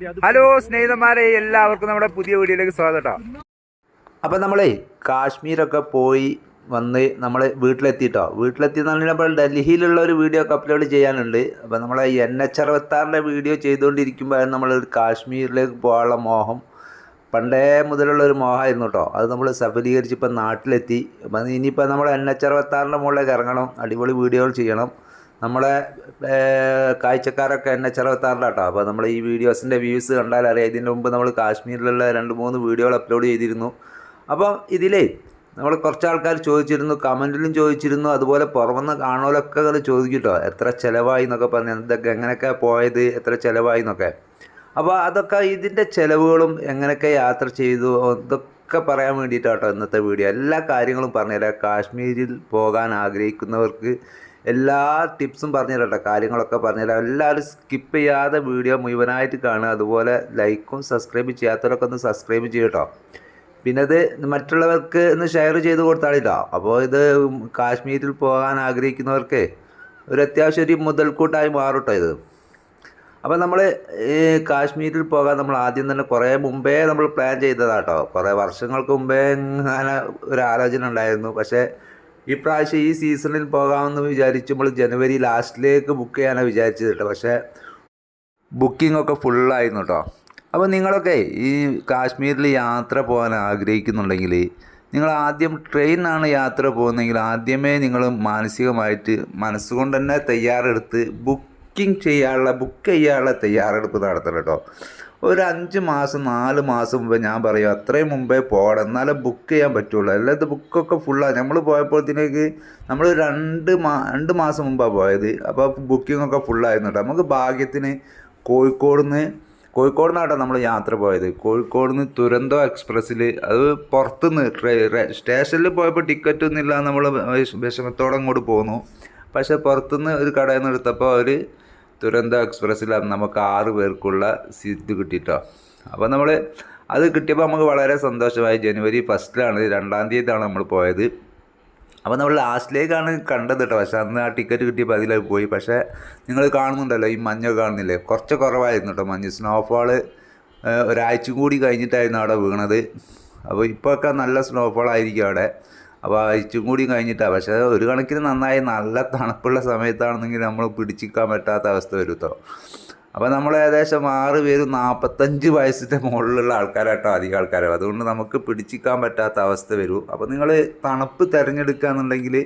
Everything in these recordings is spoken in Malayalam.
ഹലോ സ്നേഹിതന്മാരെ എല്ലാവർക്കും നമ്മുടെ പുതിയ വീഡിയോയിലേക്ക് സ്വാഗതം കേട്ടോ. അപ്പം നമ്മളെ കാശ്മീരൊക്കെ പോയി വന്ന് നമ്മൾ വീട്ടിലെത്തിയിട്ടോ വീട്ടിലെത്തി എന്ന് പറഞ്ഞാൽ നമ്മൾ ഡൽഹിയിലുള്ള ഒരു വീഡിയോ ഒക്കെ അപ്ലോഡ് ചെയ്യാനുണ്ട്. അപ്പോൾ നമ്മളെ എൻ എച്ച് അറുപത്താറിന്റെ വീഡിയോ ചെയ്തുകൊണ്ടിരിക്കുമ്പോഴാണ് നമ്മൾ കാശ്മീരിലേക്ക് പോകാനുള്ള മോഹം പണ്ടേ മുതലുള്ള ഒരു മോഹമായിരുന്നു കേട്ടോ. അത് നമ്മൾ സഫലീകരിച്ച് ഇപ്പം നാട്ടിലെത്തി. അപ്പം ഇനിയിപ്പോൾ നമ്മൾ എൻ എച്ച് അറുപത്താറിന്റെ മുകളിലേക്ക് ഇറങ്ങണം. അടിപൊളി വീഡിയോകൾ ചെയ്യണം. നമ്മളെ കാഴ്ചക്കാരൊക്കെ എന്നെ ചെറുപത്താറില്ല കേട്ടോ അപ്പോൾ നമ്മൾ ഈ വീഡിയോസിന്റെ വ്യൂസ് കണ്ടാൽ അറിയാം. ഇതിന്റെ മുമ്പ് നമ്മൾ കാശ്മീരിലുള്ള രണ്ട് മൂന്ന് വീഡിയോകൾ അപ്ലോഡ് ചെയ്തിരുന്നു. അപ്പം ഇതിലേ നമ്മൾ കുറച്ച് ആൾക്കാർ ചോദിച്ചിരുന്നു കമന്റിലും ചോദിച്ചിരുന്നു അതുപോലെ പുറമെന്ന് കാണുമല്ലൊക്കെ അത് ചോദിക്കട്ടോ. എത്ര ചിലവായി എന്നൊക്കെ പറഞ്ഞു എന്തൊക്കെ എങ്ങനെയൊക്കെ പോയത് എത്ര ചിലവായി എന്നൊക്കെ. അപ്പോൾ അതൊക്കെ ഇതിന്റെ ചിലവുകളും എങ്ങനെയൊക്കെ യാത്ര ചെയ്തു ഇതൊക്കെ പറയാൻ വേണ്ടിയിട്ടാണ് കേട്ടോ ഇന്നത്തെ വീഡിയോ. എല്ലാ കാര്യങ്ങളും പറഞ്ഞുതരാം. കാശ്മീരിൽ പോകാൻ ആഗ്രഹിക്കുന്നവർക്ക് എല്ലാ ടിപ്സും പറഞ്ഞു കേട്ടോ കാര്യങ്ങളൊക്കെ പറഞ്ഞു പറഞ്ഞുതരാം. എല്ലാവരും സ്കിപ്പ് ചെയ്യാതെ വീഡിയോ മുഴുവനായിട്ട് കാണുക. അതുപോലെ ലൈക്കും സബ്സ്ക്രൈബ് ചെയ്യാത്തവരൊക്കെ ഒന്ന് സബ്സ്ക്രൈബ് ചെയ്യട്ടോ. പിന്നെ അത് മറ്റുള്ളവർക്ക് ഒന്ന് ഷെയർ ചെയ്ത് കൊടുത്താളിട്ടോ. അപ്പോൾ ഇത് കാശ്മീരിൽ പോകാൻ ആഗ്രഹിക്കുന്നവർക്ക് ഒരു അത്യാവശ്യം ഒരു മുതൽക്കൂട്ടായി മാറട്ടോ ഇത്. അപ്പോൾ നമ്മൾ ഈ കാശ്മീരിൽ പോകാൻ നമ്മൾ ആദ്യം തന്നെ കുറേ മുമ്പേ നമ്മൾ പ്ലാൻ ചെയ്തതാട്ടോ. കുറേ വർഷങ്ങൾക്ക് മുമ്പേ അങ്ങനെ ഒരു ആലോചന ഉണ്ടായിരുന്നു. പക്ഷേ ഈ പ്രാവശ്യം ഈ സീസണിൽ പോകാമെന്ന് വിചാരിച്ചുമ്പോൾ ജനുവരി ലാസ്റ്റിലേക്ക് ബുക്ക് ചെയ്യാനാണ് വിചാരിച്ചത് കേട്ടോ. പക്ഷേ ബുക്കിംഗ് ഒക്കെ ഫുള്ളായിരുന്നു കേട്ടോ. അപ്പോൾ നിങ്ങളൊക്കെ ഈ കാശ്മീരിൽ യാത്ര പോകാൻ ആഗ്രഹിക്കുന്നുണ്ടെങ്കിൽ നിങ്ങൾ ആദ്യം ട്രെയിനാണ് യാത്ര പോകുന്നതെങ്കിൽ ആദ്യമേ നിങ്ങൾ മാനസികമായിട്ട് മനസ്സുകൊണ്ട് തന്നെ തയ്യാറെടുത്ത് ബുക്കിംഗ് ചെയ്യാനുള്ള ബുക്ക് ചെയ്യാനുള്ള തയ്യാറെടുപ്പ് നടത്തണം കേട്ടോ. ഒരു അഞ്ച് മാസം നാല് മാസം മുമ്പേ ഞാൻ പറയും അത്രയും മുമ്പേ പോകണം എന്നാലേ ബുക്ക് ചെയ്യാൻ പറ്റുള്ളൂ. അല്ലാതെ ബുക്കൊക്കെ ഫുള്ളാണ് നമ്മൾ പോയപ്പോഴത്തേക്ക് നമ്മൾ രണ്ട് മാ രണ്ട് മാസം മുമ്പാണ് പോയത്. അപ്പോൾ ബുക്കിംഗ് ഒക്കെ ഫുള്ളായിരുന്നു കേട്ടോ. നമുക്ക് ഭാഗ്യത്തിന് കോഴിക്കോട് നിന്ന് കോഴിക്കോട് നിന്നാട്ടോ നമ്മൾ യാത്ര പോയത്. കോഴിക്കോട് നിന്ന് തുരന്തോ എക്സ്പ്രസ്സിൽ അത് പുറത്തുനിന്ന് സ്റ്റേഷനിൽ പോയപ്പോൾ ടിക്കറ്റ് ഒന്നും ഇല്ല നമ്മൾ വിഷമത്തോടെ അങ്ങോട്ട് പോന്നു. പക്ഷേ പുറത്തുനിന്ന് ഒരു കടയിൽ നിന്ന് എടുത്തപ്പോൾ അവർ തുരന്തോ എക്സ്പ്രസ്സിൽ നമുക്ക് ആറ് പേർക്കുള്ള സീറ്റ് കിട്ടിയിട്ടോ അപ്പോൾ നമ്മൾ അത് കിട്ടിയപ്പോൾ നമുക്ക് വളരെ സന്തോഷമായി. ജനുവരി ഫസ്റ്റിലാണ് രണ്ടാം തീയതിയാണ് നമ്മൾ പോയത്. അപ്പോൾ നമ്മൾ ലാസ്റ്റിലേക്കാണ് കണ്ടത് കേട്ടോ. പക്ഷേ അന്ന് ആ ടിക്കറ്റ് കിട്ടിയപ്പോൾ അതിലേക്ക് പോയി. പക്ഷേ നിങ്ങൾ കാണുന്നുണ്ടല്ലോ ഈ മഞ്ഞ കാണുന്നില്ലേ? കുറച്ച് കുറവായിരുന്നു കേട്ടോ മഞ്ഞ്. സ്നോഫാൾ ഒരാഴ്ച കൂടി കഴിഞ്ഞിട്ടായിരുന്നു അവിടെ വീണത്. അപ്പോൾ ഇപ്പോഴൊക്കെ നല്ല സ്നോഫാൾ ആയിരിക്കും അവിടെ. അപ്പോൾ ഇച്ചും കൂടി കഴിഞ്ഞിട്ടാണ് പക്ഷേ ഒരു കണക്കിന് നന്നായി നല്ല തണുപ്പുള്ള സമയത്താണെന്നെങ്കിൽ നമ്മൾ പിടിച്ചിക്കാൻ പറ്റാത്ത അവസ്ഥ വരും കേട്ടോ അപ്പോൾ നമ്മൾ ഏകദേശം ആറ് പേര് നാൽപ്പത്തഞ്ച് വയസ്സിന്റെ മുകളിലുള്ള ആൾക്കാരാട്ടോ അധികം ആൾക്കാരോ. അതുകൊണ്ട് നമുക്ക് പിടിച്ചിക്കാൻ പറ്റാത്ത അവസ്ഥ വരും. അപ്പോൾ നിങ്ങൾ തണുപ്പ് തിരഞ്ഞെടുക്കുക എന്നുണ്ടെങ്കിൽ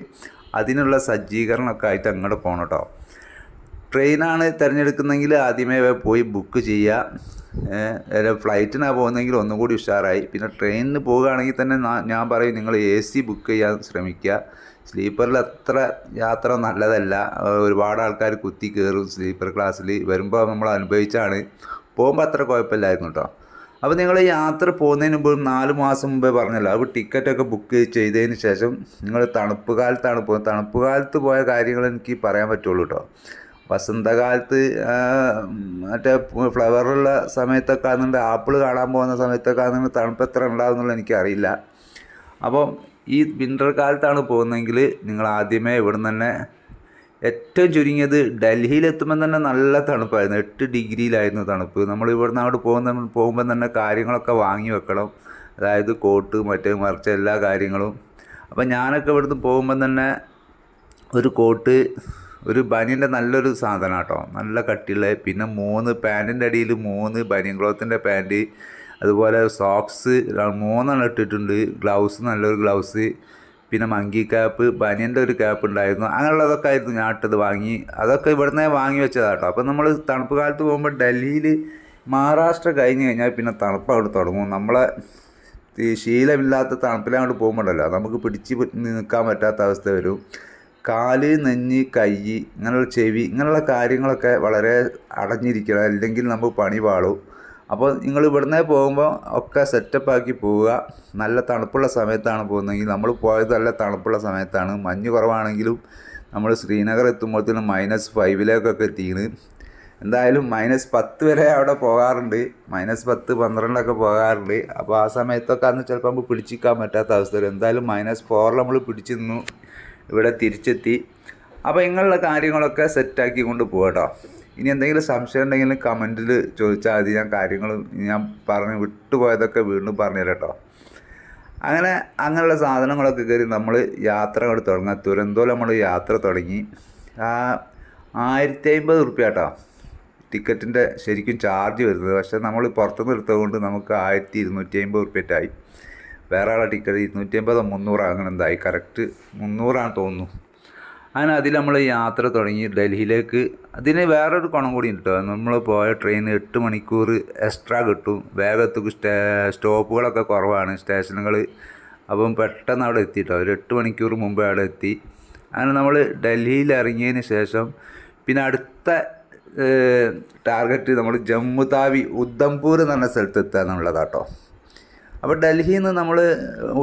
അതിനുള്ള സജ്ജീകരണമൊക്കെ ആയിട്ട് അങ്ങോട്ട് പോകണം കേട്ടോ ട്രെയിനാണ് തിരഞ്ഞെടുക്കുന്നതെങ്കിൽ ആദ്യമേ പോയി ബുക്ക് ചെയ്യുക. ഫ്ലൈറ്റിനാണ് പോകുന്നതെങ്കിൽ ഒന്നും കൂടി ഉഷാറായി. പിന്നെ ട്രെയിനിന് പോവുകയാണെങ്കിൽ തന്നെ ഞാൻ പറയും നിങ്ങൾ എ സി ബുക്ക് ചെയ്യാൻ ശ്രമിക്കുക. സ്ലീപ്പറിൽ അത്ര യാത്ര നല്ലതല്ല. ഒരുപാട് ആൾക്കാർ കുത്തി കയറും സ്ലീപ്പർ ക്ലാസ്സിൽ വരുമ്പോൾ നമ്മൾ അനുഭവിച്ചാണ്. പോകുമ്പോൾ അത്ര കുഴപ്പമില്ലായിരുന്നു കേട്ടോ അപ്പോൾ നിങ്ങൾ യാത്ര പോകുന്നതിന് മുമ്പ് നാല് മാസം മുമ്പേ പറഞ്ഞല്ലോ അപ്പോൾ ടിക്കറ്റൊക്കെ ബുക്ക് ചെയ്തതിന് ശേഷം നിങ്ങൾ തണുപ്പ് കാലത്താണ് പോകുന്നത് തണുപ്പ് കാലത്ത് പോയ കാര്യങ്ങൾ എനിക്ക് പറയാൻ പറ്റുള്ളൂ കേട്ടോ വസന്തകാലത്ത് മറ്റേ ഫ്ലവറുള്ള സമയത്തൊക്കെ ആണെന്നുണ്ട് ആപ്പിൾ കാണാൻ പോകുന്ന സമയത്തൊക്കെ ആണെന്നുണ്ട് തണുപ്പ് എത്ര ഉണ്ടാകുന്നുള്ള എനിക്കറിയില്ല. അപ്പം ഈ വിന്റർ കാലത്താണ് പോകുന്നതെങ്കിൽ നിങ്ങൾ ആദ്യമേ ഇവിടെ നിന്ന് തന്നെ ഏറ്റവും ചുരുങ്ങിയത് ഡൽഹിയിലെത്തുമ്പം തന്നെ നല്ല തണുപ്പായിരുന്നു. എട്ട് ഡിഗ്രിയിലായിരുന്നു തണുപ്പ്. നമ്മൾ ഇവിടുന്ന് അങ്ങോട്ട് പോകുന്ന പോകുമ്പം തന്നെ കാര്യങ്ങളൊക്കെ വാങ്ങി വെക്കണം. അതായത് കോട്ട് മറ്റേ മറിച്ച് എല്ലാ കാര്യങ്ങളും. അപ്പം ഞാനൊക്കെ ഇവിടുന്ന് പോകുമ്പം തന്നെ ഒരു കോട്ട് ഒരു ബനിയന്റെ നല്ലൊരു സാധനം കേട്ടോ. നല്ല കട്ടിയുള്ള പിന്നെ മൂന്ന് പാന്റിന്റെ അടിയിൽ മൂന്ന് ബനിയൻ ക്ലോത്തിന്റെ പാന്റ് അതുപോലെ സോക്സ് മൂന്നെണ്ണം ഇട്ടിട്ടുണ്ട്. ഗ്ലൗസ് നല്ലൊരു ഗ്ലൗസ് പിന്നെ മങ്കി ക്യാപ്പ് ബനിയന്റെ ഒരു ക്യാപ്പ് ഉണ്ടായിരുന്നു. അങ്ങനെയുള്ളതൊക്കെ ആയിരുന്നു ഞാൻ ഇട്ടത് വാങ്ങി. അതൊക്കെ ഇവിടുന്ന് വാങ്ങി വെച്ചതാണ് കേട്ടോ. അപ്പോൾ നമ്മൾ തണുപ്പ് കാലത്ത് പോകുമ്പോൾ ഡൽഹിയിൽ മഹാരാഷ്ട്ര കഴിഞ്ഞ് കഴിഞ്ഞാൽ പിന്നെ തണുപ്പ് അവിടെ തുടങ്ങും. നമ്മളെ ശീലമില്ലാത്ത തണുപ്പിലങ്ങോട്ട് പോകുമ്പോഴല്ലോ നമുക്ക് പിടിച്ച് നിൽക്കാൻ പറ്റാത്ത അവസ്ഥ വരും. കാൽ നെഞ്ഞ് കൈ ഇങ്ങനെയുള്ള ചെവി ഇങ്ങനെയുള്ള കാര്യങ്ങളൊക്കെ വളരെ അടഞ്ഞിരിക്കണം. അല്ലെങ്കിൽ നമ്മൾ പണി പാളും. അപ്പോൾ നിങ്ങൾ ഇവിടുന്ന് പോകുമ്പോൾ ഒക്കെ സെറ്റപ്പ് ആക്കി പോവുക. നല്ല തണുപ്പുള്ള സമയത്താണ് പോകുന്നതെങ്കിൽ നമ്മൾ പോയത് നല്ല തണുപ്പുള്ള സമയത്താണ്. മഞ്ഞ് കുറവാണെങ്കിലും നമ്മൾ ശ്രീനഗർ എത്തുമ്പോഴത്തേനും മൈനസ് ഫൈവിലേക്കൊക്കെ എത്തിയാണ്. എന്തായാലും മൈനസ് പത്ത് വരെ അവിടെ പോകാറുണ്ട്. മൈനസ് പത്ത് പന്ത്രണ്ടൊക്കെ പോകാറുണ്ട്. അപ്പോൾ ആ സമയത്തൊക്കെ അന്ന് ചിലപ്പോൾ നമുക്ക് പിടിച്ചിരിക്കാൻ പറ്റാത്ത അവസ്ഥ വരും. എന്തായാലും മൈനസ് ഫോറിൽ നമ്മൾ പിടിച്ചു നിന്നു. ഇവിടെ തിരിച്ചെത്തി. അപ്പോൾ ഇങ്ങനെയുള്ള കാര്യങ്ങളൊക്കെ സെറ്റാക്കി കൊണ്ട് പോകട്ടോ ഇനി എന്തെങ്കിലും സംശയം ഉണ്ടെങ്കിൽ കമന്റിൽ ചോദിച്ചാൽ മതി. ഞാൻ കാര്യങ്ങൾ ഞാൻ പറഞ്ഞ് വിട്ടുപോയതൊക്കെ വീണ്ടും പറഞ്ഞുതരാം കേട്ടോ അങ്ങനെ അങ്ങനെയുള്ള സാധനങ്ങളൊക്കെ കയറി നമ്മൾ യാത്ര അങ്ങോട്ട് തുടങ്ങാം തുരന്തോലം നമ്മൾ യാത്ര തുടങ്ങി. ആയിരത്തി അമ്പത് റുപ്യ കേട്ടോ ടിക്കറ്റിന്റെ ശരിക്കും ചാർജ് വരുന്നത്. പക്ഷേ നമ്മൾ പുറത്തുനിന്ന് എടുത്തത് കൊണ്ട് നമുക്ക് ആയിരത്തി ഇരുന്നൂറ്റി അമ്പത് ഉറുപ്പ്യറ്റായി വേറെ ആളെ ടിക്കറ്റ് ഇരുന്നൂറ്റി അമ്പതോ മുന്നൂറോ അങ്ങനെ എന്തായി? കറക്റ്റ് മുന്നൂറാണ് തോന്നുന്നു. അങ്ങനെ അതിൽ നമ്മൾ യാത്ര തുടങ്ങി ഡൽഹിയിലേക്ക്. അതിന് വേറൊരു ഗുണം കൂടി ഉണ്ട് കേട്ടോ നമ്മൾ പോയ ട്രെയിൻ എട്ട് മണിക്കൂർ എക്സ്ട്രാ കിട്ടും. വേഗത്തേക്ക് സ്റ്റേ സ്റ്റോപ്പുകളൊക്കെ കുറവാണ് സ്റ്റേഷനുകൾ. അപ്പം പെട്ടെന്ന് അവിടെ എത്തി കേട്ടോ ഒരു എട്ട് മണിക്കൂർ മുമ്പ് അവിടെ എത്തി. അങ്ങനെ നമ്മൾ ഡൽഹിയിൽ ഇറങ്ങിയതിന് ശേഷം പിന്നെ അടുത്ത ടാർഗറ്റ് നമ്മൾ ജമ്മു താവി ഉദ്ധംപൂർ എന്ന് പറഞ്ഞ സ്ഥലത്ത് എത്തുക എന്നുള്ളതാട്ടോ അപ്പോൾ ഡൽഹിയിൽ നിന്ന് നമ്മൾ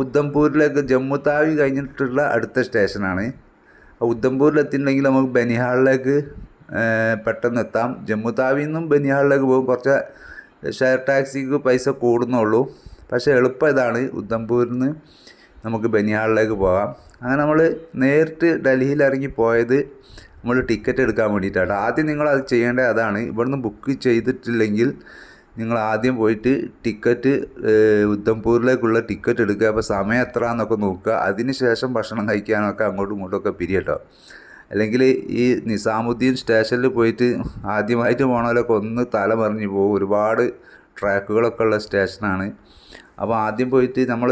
ഉദ്ധംപൂരിലേക്ക് ജമ്മു താവി കഴിഞ്ഞിട്ടുള്ള അടുത്ത സ്റ്റേഷനാണ്. ഉദ്ധംപൂരിൽ എത്തിയിട്ടുണ്ടെങ്കിൽ നമുക്ക് ബനിഹാളിലേക്ക് പെട്ടെന്ന് എത്താം. ജമ്മു താവിയിൽ നിന്നും ബനിഹാളിലേക്ക് പോകും. കുറച്ച് ഷെയർ ടാക്സിക്ക് പൈസ കൂടുന്നുള്ളൂ. പക്ഷേ എളുപ്പം ഇതാണ് ഉദ്ധംപൂരിൽ നിന്ന് നമുക്ക് ബനിഹാളിലേക്ക് പോകാം. അങ്ങനെ നമ്മൾ നേരിട്ട് ഡൽഹിയിൽ ഇറങ്ങി പോയത് നമ്മൾ ടിക്കറ്റ് എടുക്കാൻ വേണ്ടിയിട്ടാണ്. ആദ്യം നിങ്ങൾ അത് ചെയ്യേണ്ടത് അതാണ്. ഇവിടുന്ന് ബുക്ക് ചെയ്തിട്ടില്ലെങ്കിൽ നിങ്ങൾ ആദ്യം പോയിട്ട് ടിക്കറ്റ് ഉദ്ധംപൂരിലേക്കുള്ള ടിക്കറ്റ് എടുക്കുക. അപ്പോൾ സമയം എത്ര എന്നൊക്കെ നോക്കുക. അതിന് ശേഷം ഭക്ഷണം കഴിക്കാനൊക്കെ അങ്ങോട്ടും ഇങ്ങോട്ടൊക്കെ പിരിയട്ടോ. അല്ലെങ്കിൽ ഈ നിസാമുദ്ദീൻ സ്റ്റേഷനിൽ പോയിട്ട് ആദ്യമായിട്ട് പോകണമല്ലൊക്കെ ഒന്ന് തല മറിഞ്ഞ് പോകും ഒരുപാട് ട്രാക്കുകളൊക്കെ ഉള്ള സ്റ്റേഷനാണ്. അപ്പോൾ ആദ്യം പോയിട്ട് നമ്മൾ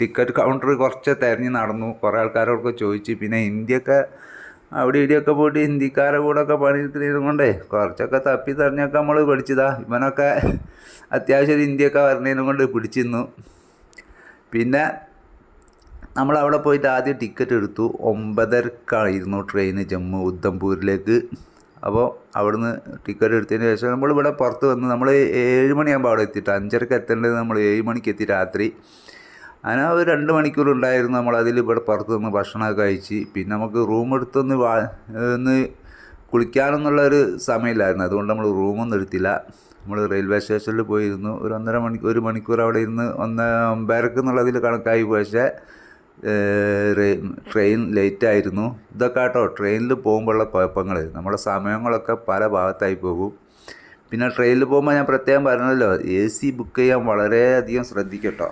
ടിക്കറ്റ് കൗണ്ടർ കുറച്ച് തിരഞ്ഞ് നടന്നു. കുറേ ആൾക്കാരോടൊക്കെ ചോദിച്ച്. പിന്നെ ഹിന്ദിയൊക്കെ അവിടെ ഇവിടെയൊക്കെ പോയിട്ട് ഹിന്ദിക്കാരെ കൂടെ ഒക്കെ പണിയെടുക്കുന്നത് കൊണ്ടേ കുറച്ചൊക്കെ തപ്പി തടഞ്ഞൊക്കെ നമ്മൾ പഠിച്ചതാ. ഇവനൊക്കെ അത്യാവശ്യം ഹിന്ദിയൊക്കെ വരണേനും കൊണ്ട് പിടിച്ചിരുന്നു. പിന്നെ നമ്മൾ അവിടെ പോയിട്ട് ആദ്യം ടിക്കറ്റ് എടുത്തു. ഒമ്പതരക്കായിരുന്നു ട്രെയിൻ ജമ്മു ഉദ്ധംപൂരിലേക്ക് അപ്പോൾ അവിടുന്ന് ടിക്കറ്റ് എടുത്തതിന് ശേഷം നമ്മൾ ഇവിടെ പുറത്ത് വന്ന് നമ്മൾ ഏഴ് മണിയാകുമ്പോൾ അവിടെ എത്തിയിട്ട് അഞ്ചരക്ക് എത്തേണ്ടത് നമ്മൾ ഏഴ് മണിക്ക് എത്തി രാത്രി. അങ്ങനെ ഒരു രണ്ട് മണിക്കൂർ ഉണ്ടായിരുന്നു നമ്മൾ അതിൽ ഇവിടെ പുറത്തുനിന്ന് ഭക്ഷണമൊക്കെ കഴിച്ച്. പിന്നെ നമുക്ക് റൂം എടുത്തൊന്ന് വാ ഒന്ന് കുളിക്കാനൊന്നുള്ളൊരു സമയമില്ലായിരുന്നു. അതുകൊണ്ട് നമ്മൾ റൂമൊന്നും എടുത്തില്ല. നമ്മൾ റെയിൽവേ സ്റ്റേഷനിൽ പോയിരുന്നു. ഒരു ഒന്നര മണിക്കൂർ ഒരു മണിക്കൂർ അവിടെ ഇരുന്ന് ഒന്ന് ഒമ്പതരക്ക് എന്നുള്ളതിൽ കണക്കായി. പക്ഷേ ട്രെയിൻ ലേറ്റായിരുന്നു ഇതൊക്കെ കേട്ടോ ട്രെയിനിൽ പോകുമ്പോഴുള്ള കുഴപ്പങ്ങൾ. നമ്മുടെ സമയങ്ങളൊക്കെ പല ഭാഗത്തായി പോകും. പിന്നെ ട്രെയിനിൽ പോകുമ്പോൾ ഞാൻ പ്രത്യേകം പറഞ്ഞല്ലോ എ സി ബുക്ക് ചെയ്യാൻ വളരെയധികം ശ്രദ്ധിക്കട്ടോ.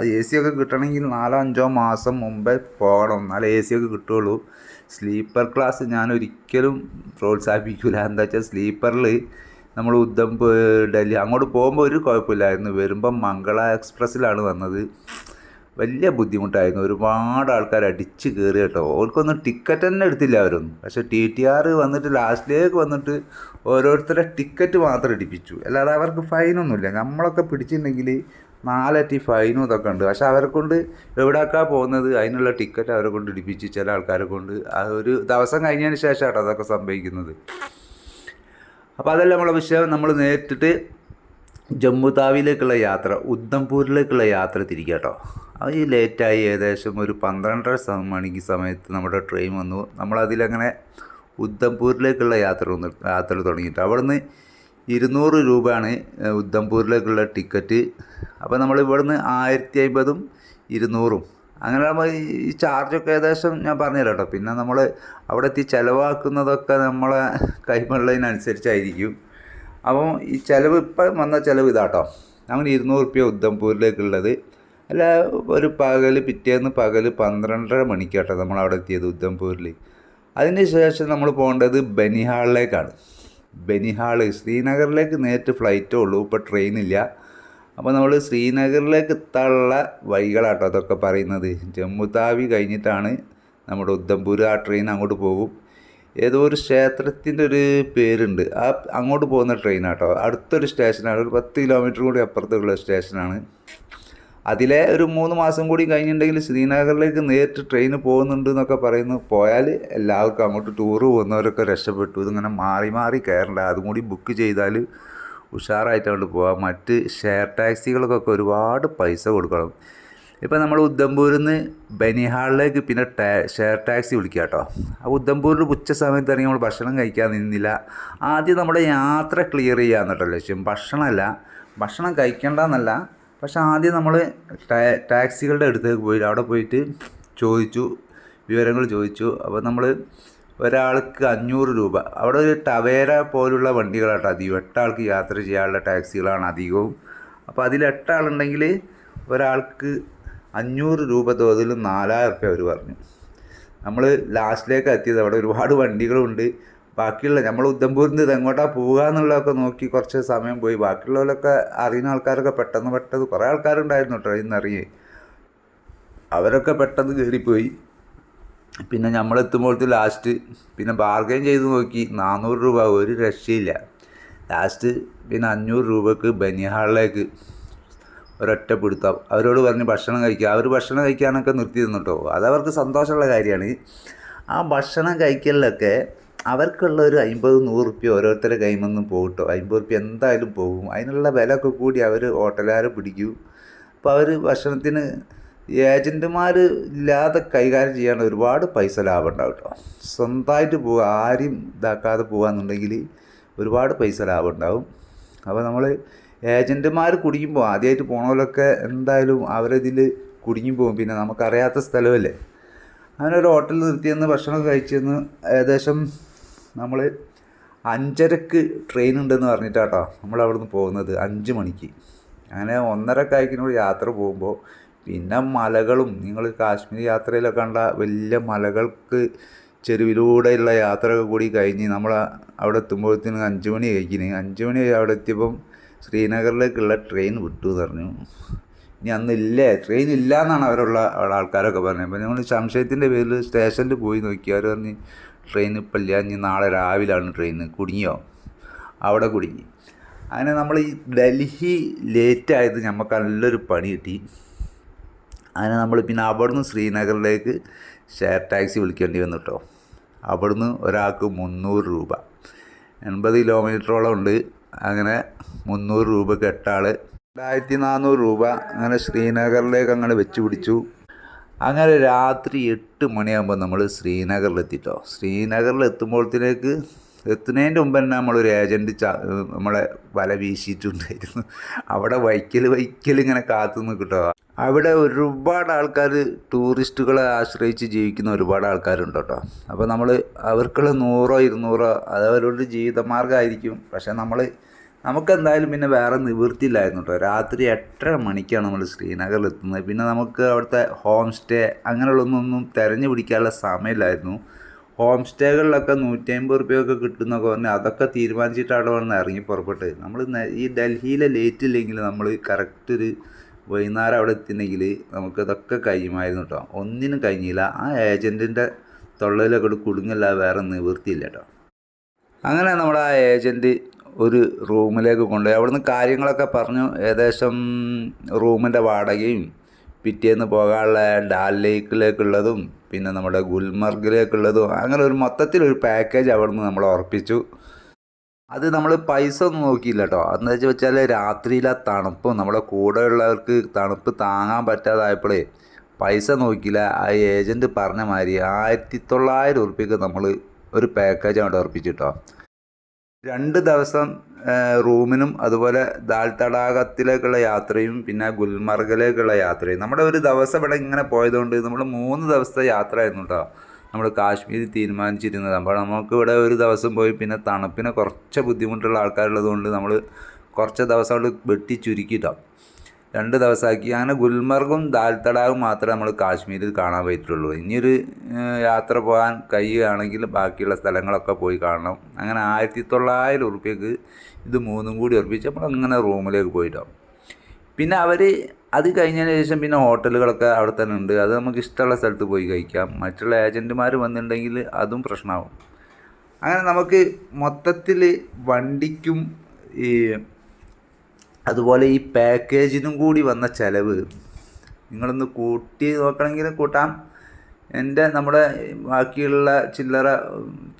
അത് എ സി ഒക്കെ കിട്ടണമെങ്കിൽ നാലോ അഞ്ചോ മാസം മുമ്പേ പോകണം. എന്നാലേ എ സി ഒക്കെ കിട്ടുകയുള്ളൂ. സ്ലീപ്പർ ക്ലാസ് ഞാൻ ഒരിക്കലും പ്രോത്സാഹിപ്പിക്കില്ല എന്താ വെച്ചാൽ സ്ലീപ്പറിൽ നമ്മൾ ഉദ്ധം ഡൽഹി അങ്ങോട്ട് പോകുമ്പോൾ ഒരു കുഴപ്പമില്ലായിരുന്നു. വരുമ്പം മംഗള എക്സ്പ്രസ്സിലാണ് വന്നത്. വലിയ ബുദ്ധിമുട്ടായിരുന്നു. ഒരുപാട് ആൾക്കാർ അടിച്ച് കയറി കേട്ടോ. അവർക്കൊന്നും ടിക്കറ്റ് തന്നെ എടുത്തില്ല അവരൊന്നും. പക്ഷേ ടി ടി ആർ വന്നിട്ട് ലാസ്റ്റിലേക്ക് വന്നിട്ട് ഓരോരുത്തരെ ടിക്കറ്റ് മാത്രം ഇടിപ്പിച്ചു. അല്ലാതെ അവർക്ക് ഫൈനൊന്നുമില്ല നമ്മളൊക്കെ പിടിച്ചിട്ടുണ്ടെങ്കിൽ നാലറ്റി ഫൈനും ഇതൊക്കെ ഉണ്ട്. പക്ഷെ അവരെ കൊണ്ട് എവിടെയൊക്കെ പോകുന്നത്? അതിനുള്ള ടിക്കറ്റ് അവരെ കൊണ്ട് ഇടിപ്പിച്ച് ചില ആൾക്കാരെ കൊണ്ട്. ഒരു ദിവസം കഴിഞ്ഞതിന് ശേഷമാണ് അതൊക്കെ സംഭവിക്കുന്നത്. അപ്പോൾ അതല്ല നമ്മളെ വിഷയം. നമ്മൾ നേരിട്ടിട്ട് ജമ്മു താവിയിലേക്കുള്ള യാത്ര ഉദ്ധംപൂരിലേക്കുള്ള യാത്ര തിരിക്കുക കേട്ടോ. അത് ലേറ്റായി ഏകദേശം ഒരു പന്ത്രണ്ടര മണിക്ക് സമയത്ത് നമ്മുടെ ട്രെയിൻ വന്നു. നമ്മളതിലങ്ങനെ ഉദ്ധംപൂരിലേക്കുള്ള യാത്ര യാത്ര തുടങ്ങിയിട്ട്. അവിടുന്ന് ഇരുന്നൂറ് രൂപയാണ് ഉദ്ധംപൂരിലേക്കുള്ള ടിക്കറ്റ്. അപ്പോൾ നമ്മൾ ഇവിടുന്ന് ആയിരത്തി അമ്പതും ഇരുന്നൂറും. അങ്ങനെ നമ്മൾ ഈ ചാർജൊക്കെ ഏകദേശം ഞാൻ പറഞ്ഞുതരാം കേട്ടോ പിന്നെ നമ്മൾ അവിടെ എത്തി ചിലവാക്കുന്നതൊക്കെ നമ്മളെ കൈമുള്ളതിനനുസരിച്ചായിരിക്കും. അപ്പം ഈ ചിലവ് ഇപ്പം വന്ന ചിലവ് ഇതാട്ടോ. അങ്ങനെ ഇരുന്നൂറ് റുപ്യ ഉദ്ധംപൂരിലേക്കുള്ളത് അല്ല ഒരു പകൽ പിറ്റേന്ന് പകൽ പന്ത്രണ്ടര മണിക്കാട്ടോ നമ്മൾ അവിടെ എത്തിയത് ഉദ്ധംപൂരിൽ അതിന് ശേഷം നമ്മൾ പോകേണ്ടത് ബനിഹാളിലേക്കാണ്. ബനിഹാൾ ശ്രീനഗറിലേക്ക് നേരിട്ട് ഫ്ലൈറ്റേ ഉള്ളൂ ഇപ്പോൾ ട്രെയിനില്ല അപ്പോൾ നമ്മൾ ശ്രീനഗറിലേക്ക് എത്താനുള്ള വഴികളാട്ടോ അതൊക്കെ പറയുന്നത്. ജമ്മു താവി കഴിഞ്ഞിട്ടാണ് നമ്മുടെ ഉദ്ധംപൂർ ആ ട്രെയിൻ അങ്ങോട്ട് പോകും. ഏതോ ഒരു ക്ഷേത്രത്തിന്റെ ഒരു പേരുണ്ട്. ആ അങ്ങോട്ട് പോകുന്ന ട്രെയിനാട്ടോ അടുത്തൊരു സ്റ്റേഷനാണ് ഒരു പത്ത് കിലോമീറ്റർ കൂടി അപ്പുറത്തുള്ള സ്റ്റേഷനാണ് അതിലെ ഒരു മൂന്ന് മാസം കൂടി കഴിഞ്ഞിട്ടുണ്ടെങ്കിൽ ശ്രീനഗറിലേക്ക് നേരിട്ട് ട്രെയിൻ പോകുന്നുണ്ട് എന്നൊക്കെ പറയുന്നു. പോയാൽ എല്ലാവർക്കും അങ്ങോട്ട് ടൂറ് പോകുന്നവരൊക്കെ രക്ഷപ്പെട്ടു. ഇതിങ്ങനെ മാറി മാറി കയറണ്ട. അതും കൂടി ബുക്ക് ചെയ്താൽ ഉഷാറായിട്ട് അങ്ങോട്ട് പോകാം മറ്റ് ഷെയർ ടാക്സികൾക്കൊക്കെ ഒരുപാട് പൈസ കൊടുക്കണം. ഇപ്പോൾ നമ്മൾ ഉദ്ധംപൂരിൽ നിന്ന് ബനിഹാളിലേക്ക് പിന്നെ ടാ ഷെയർ ടാക്സി വിളിക്കുക കേട്ടോ. ആ ഉദ്ധംപൂരിൽ ഉച്ച സമയത്ത് ഇറങ്ങി നമ്മൾ ഭക്ഷണം കഴിക്കാൻ നിന്നില്ല. ആദ്യം നമ്മുടെ യാത്ര ക്ലിയർ ചെയ്യാന്നിട്ടോ ലക്ഷ്യം? ഭക്ഷണമല്ല. ഭക്ഷണം കഴിക്കേണ്ടെന്നല്ല. പക്ഷെ ആദ്യം നമ്മൾ ടാക്സികളുടെ അടുത്തേക്ക് പോയി. അവിടെ പോയിട്ട് ചോദിച്ചു വിവരങ്ങൾ ചോദിച്ചു. അപ്പോൾ നമ്മൾ ഒരാൾക്ക് അഞ്ഞൂറ് രൂപ. അവിടെ ഒരു ടവേര പോലുള്ള വണ്ടികളാട്ടോ അധികം. എട്ടാൾക്ക് യാത്ര ചെയ്യാനുള്ള ടാക്സികളാണ് അധികവും. അപ്പോൾ അതിൽ എട്ടാളുണ്ടെങ്കിൽ ഒരാൾക്ക് അഞ്ഞൂറ് രൂപ തോതിൽ നാലായിരം റുപ്യ അവർ പറഞ്ഞു. നമ്മൾ ലാസ്റ്റിലേക്ക് എത്തിയത്. അവിടെ ഒരുപാട് വണ്ടികളുണ്ട്. ബാക്കിയുള്ള നമ്മൾ ഉദ്ധംപൂരിൽ നിന്ന് എങ്ങോട്ടാണ് പോവുക എന്നുള്ളതൊക്കെ നോക്കി കുറച്ച് സമയം പോയി. ബാക്കിയുള്ളവരൊക്കെ അറിയുന്ന ആൾക്കാരൊക്കെ പെട്ടെന്ന് പെട്ടെന്ന് കുറേ ആൾക്കാരുണ്ടായിരുന്നു കേട്ടോ ഇന്നറിയേ അവരൊക്കെ പെട്ടെന്ന് കയറിപ്പോയി. പിന്നെ നമ്മൾ എത്തുമ്പോഴത്തെ ലാസ്റ്റ് പിന്നെ ബാർഗെയിൻ ചെയ്ത് നോക്കി. നാനൂറ് രൂപ ഒരു രക്ഷയില്ല. ലാസ്റ്റ് പിന്നെ അഞ്ഞൂറ് രൂപക്ക് ബനിഹാളിലേക്ക് ഒരൊറ്റ പിടുത്തം. അവരോട് പറഞ്ഞ് ഭക്ഷണം കഴിക്കുക. അവർ ഭക്ഷണം കഴിക്കാനൊക്കെ നിർത്തി തന്നിട്ടോ അതവർക്ക് സന്തോഷമുള്ള കാര്യമാണ്. ആ ഭക്ഷണം കഴിക്കലിലൊക്കെ അവർക്കുള്ള ഒരു അമ്പത് നൂറ് റുപ്യ ഓരോരുത്തരുടെ കൈമൊന്നും നിന്നും പോകട്ടോ. അമ്പത് റുപ്യ എന്തായാലും പോകും. അതിനുള്ള വില ഒക്കെ കൂടി അവർ ഹോട്ടലുകാരെ പിടിക്കും. അപ്പോൾ അവർ ഭക്ഷണത്തിന് ഏജന്റുമാർ ഇല്ലാതെ കൈകാര്യം ചെയ്യാൻ ഒരുപാട് പൈസ ലാഭം ഉണ്ടാവും കേട്ടോ. സ്വന്തമായിട്ട് പോവുക ആരും ഇതാക്കാതെ പോകാന്നുണ്ടെങ്കിൽ ഒരുപാട് പൈസ ലാഭം ഉണ്ടാവും. അപ്പോൾ നമ്മൾ ഏജന്റുമാർ കുടുങ്ങിപ്പോൾ ആദ്യമായിട്ട് പോണവരൊക്കെ എന്തായാലും അവരതിൽ കുടുങ്ങി പോകും പിന്നെ നമുക്കറിയാത്ത സ്ഥലമല്ലേ? അങ്ങനെ ഒരു ഹോട്ടലിൽ നിർത്തിയെന്ന് ഭക്ഷണം കഴിച്ചെന്ന് ഏകദേശം നമ്മൾ അഞ്ചരക്ക് ട്രെയിൻ ഉണ്ടെന്ന് പറഞ്ഞിട്ടാട്ടോ നമ്മൾ അവിടുന്ന് പോകുന്നത് അഞ്ച് മണിക്ക്. അങ്ങനെ ഒന്നര കായ്ക്കിനോട് യാത്ര പോകുമ്പോൾ പിന്നെ മലകളും നിങ്ങൾ കാശ്മീർ യാത്രയിലൊക്കെ കണ്ട വലിയ മലകൾക്ക് ചെരുവിലൂടെയുള്ള യാത്രയൊക്കെ കൂടി കഴിഞ്ഞ് നമ്മൾ അവിടെ എത്തുമ്പോഴത്തേനും അഞ്ച് മണി കഴിക്കുന്നു അഞ്ച് മണി അവിടെ എത്തിയപ്പം ശ്രീനഗറിലേക്കുള്ള ട്രെയിൻ വിട്ടു എന്ന് പറഞ്ഞു. ഇനി അന്നില്ലേ? ട്രെയിൻ ഇല്ല എന്നാണ് അവരുള്ള ആൾക്കാരൊക്കെ പറഞ്ഞത്. അപ്പോൾ നമ്മൾ സംശയത്തിന്റെ പേരിൽ സ്റ്റേഷനിൽ പോയി നോക്കി. അവർ പറഞ്ഞ് ട്രെയിൻ ഇപ്പം ഇല്ല. ഇനി നാളെ രാവിലെയാണ് ട്രെയിൻ കുടുങ്ങിയോ? അവിടെ കുടുങ്ങി. അങ്ങനെ നമ്മൾ ഈ ഡൽഹി ലേറ്റ് ആയത് നമുക്ക് നല്ലൊരു പണി കിട്ടി. അങ്ങനെ നമ്മൾ പിന്നെ അവിടുന്ന് ശ്രീനഗറിലേക്ക് ഷെയർ ടാക്സി വിളിക്കേണ്ടി വന്നു കേട്ടോ അവിടുന്ന് ഒരാൾക്ക് മുന്നൂറ് രൂപ. എൺപത് കിലോമീറ്ററോളം ഉണ്ട്. അങ്ങനെ മുന്നൂറ് രൂപ കെട്ടാൾ രണ്ടായിരത്തി നാനൂറ് രൂപ അങ്ങനെ ശ്രീനഗറിലേക്ക് അങ്ങനെ വെച്ച് പിടിച്ചു. അങ്ങനെ രാത്രി എട്ട് മണിയാകുമ്പോൾ നമ്മൾ ശ്രീനഗറിലെത്തിട്ടോ. ശ്രീനഗറിൽ എത്തുമ്പോഴത്തേക്ക് എത്തുന്നതിന്റെ മുമ്പ് തന്നെ നമ്മളൊരു ഏജന്റ് ച നമ്മളെ വല വീശിയിട്ടുണ്ടായിരുന്നു. അവിടെ വൈക്കൽ വൈക്കൽ ഇങ്ങനെ കാത്തു നിൽക്കട്ടോ. അവിടെ ഒരുപാട് ആൾക്കാർ ടൂറിസ്റ്റുകളെ ആശ്രയിച്ച് ജീവിക്കുന്ന ഒരുപാട് ആൾക്കാരുണ്ട് കേട്ടോ അപ്പോൾ നമ്മൾ അവർക്കുള്ള നൂറോ ഇരുന്നൂറോ അത് അവരുടെ ജീവിതമാർഗമായിരിക്കും. പക്ഷേ നമ്മൾ നമുക്കെന്തായാലും പിന്നെ വേറെ നിവൃത്തിയില്ലായിരുന്നു കേട്ടോ. രാത്രി എട്ടര മണിക്കാണ് നമ്മൾ ശ്രീനഗറിൽ എത്തുന്നത് പിന്നെ നമുക്ക് അവിടുത്തെ ഹോം സ്റ്റേ അങ്ങനെയുള്ളതൊന്നും തിരഞ്ഞു പിടിക്കാനുള്ള സമയമില്ലായിരുന്നു. ഹോം സ്റ്റേകളിലൊക്കെ നൂറ്റി അമ്പത് റുപ്യൊക്കെ കിട്ടുന്നൊക്കെ പറഞ്ഞാൽ അതൊക്കെ തീരുമാനിച്ചിട്ട് അവിടെ വന്ന് ഇറങ്ങി പുറപ്പെട്ട് നമ്മൾ ഈ ഡൽഹിയിലെ ലേറ്റ് ഇല്ലെങ്കിൽ നമ്മൾ കറക്റ്റ് ഒരു വൈകുന്നേരം അവിടെ എത്തിയിട്ടുണ്ടെങ്കിൽ നമുക്കതൊക്കെ കഴിയുമായിരുന്നു കേട്ടോ. ഒന്നിനും കഴിഞ്ഞില്ല. ആ ഏജന്റിന്റെ തൊള്ളയിലൊക്കെ കുടുങ്ങില്ല വേറെ നിവൃത്തിയില്ല കേട്ടോ. അങ്ങനെ നമ്മുടെ ആ ഏജന്റ് ഒരു റൂമിലേക്ക് കൊണ്ടുപോയി. അവിടുന്ന് കാര്യങ്ങളൊക്കെ പറഞ്ഞു. ഏകദേശം റൂമിന്റെ വാടകയും പിറ്റേന്ന് പോകാനുള്ള ഡാൽ ലേക്കിലേക്കുള്ളതും പിന്നെ നമ്മുടെ ഗുൽമർഗിലേക്കുള്ളതും അങ്ങനെ ഒരു മൊത്തത്തിലൊരു പാക്കേജ് അവിടുന്ന് നമ്മൾ ഉറപ്പിച്ചു. അത് നമ്മൾ പൈസ ഒന്നും നോക്കിയില്ല കേട്ടോ. അതെന്ന് വെച്ചാൽ രാത്രിയിലെ തണുപ്പും നമ്മുടെ കൂടെയുള്ളവർക്ക് തണുപ്പ് താങ്ങാൻ പറ്റാതായപ്പോഴേ പൈസ നോക്കിയില്ല. ആ ഏജന്റ് പറഞ്ഞ മാതിരി ആയിരത്തി തൊള്ളായിരം ഉറുപ്പ്യക്ക് നമ്മൾ ഒരു പാക്കേജ് അവിടെ ഉറപ്പിച്ചിട്ടോ രണ്ട് ദിവസം റൂമിനും അതുപോലെ ദാൽ തടാകത്തിലേക്കുള്ള യാത്രയും പിന്നെ ഗുൽമർഗിലേക്കുള്ള യാത്രയും. നമ്മുടെ ഒരു ദിവസം ഇവിടെ ഇങ്ങനെ പോയതുകൊണ്ട് നമ്മൾ മൂന്ന് ദിവസത്തെ യാത്ര ആയിരുന്നു കേട്ടോ നമ്മൾ കാശ്മീർ തീരുമാനിച്ചിരുന്നത്. അപ്പോൾ നമുക്ക് ഇവിടെ ഒരു ദിവസം പോയി പിന്നെ തണുപ്പിന് കുറച്ച് ബുദ്ധിമുട്ടുള്ള ആൾക്കാരുള്ളത് കൊണ്ട് നമ്മൾ കുറച്ച് ദിവസം അവിടെ വെട്ടി ചുരുക്കിട്ടോ രണ്ട് ദിവസമാക്കി. അങ്ങനെ ഗുൽമർഗും ദാൽ തടാകും മാത്രമേ നമ്മൾ കാശ്മീരിൽ കാണാൻ പറ്റുള്ളൂ ഇനിയൊരു യാത്ര പോകാൻ കഴിയുകയാണെങ്കിൽ ബാക്കിയുള്ള സ്ഥലങ്ങളൊക്കെ പോയി കാണണം. അങ്ങനെ ആയിരത്തി തൊള്ളായിരം ഉറുപ്പ്യക്ക് ഇത് മൂന്നും കൂടി ഉറപ്പിച്ച് നമ്മൾ അങ്ങനെ റൂമിലേക്ക് പോയിട്ടോ. പിന്നെ അവർ അത് കഴിഞ്ഞതിന് ശേഷം പിന്നെ ഹോട്ടലുകളൊക്കെ അവിടെ തന്നെ ഉണ്ട്. അത് നമുക്ക് ഇഷ്ടമുള്ള സ്ഥലത്ത് പോയി കഴിക്കാം. മറ്റുള്ള ഏജന്റുമാർ വന്നിട്ടുണ്ടെങ്കിൽ അതും പ്രശ്നമാവും. അങ്ങനെ നമുക്ക് മൊത്തത്തിൽ വണ്ടിക്കും ഈ അതുപോലെ ഈ പാക്കേജിനും കൂടി വന്ന ചിലവ്. നിങ്ങളൊന്ന് കൂട്ടി നോക്കണമെങ്കിൽ കൂട്ടാം. എന്റെ നമ്മുടെ ബാക്കിയുള്ള ചില്ലറ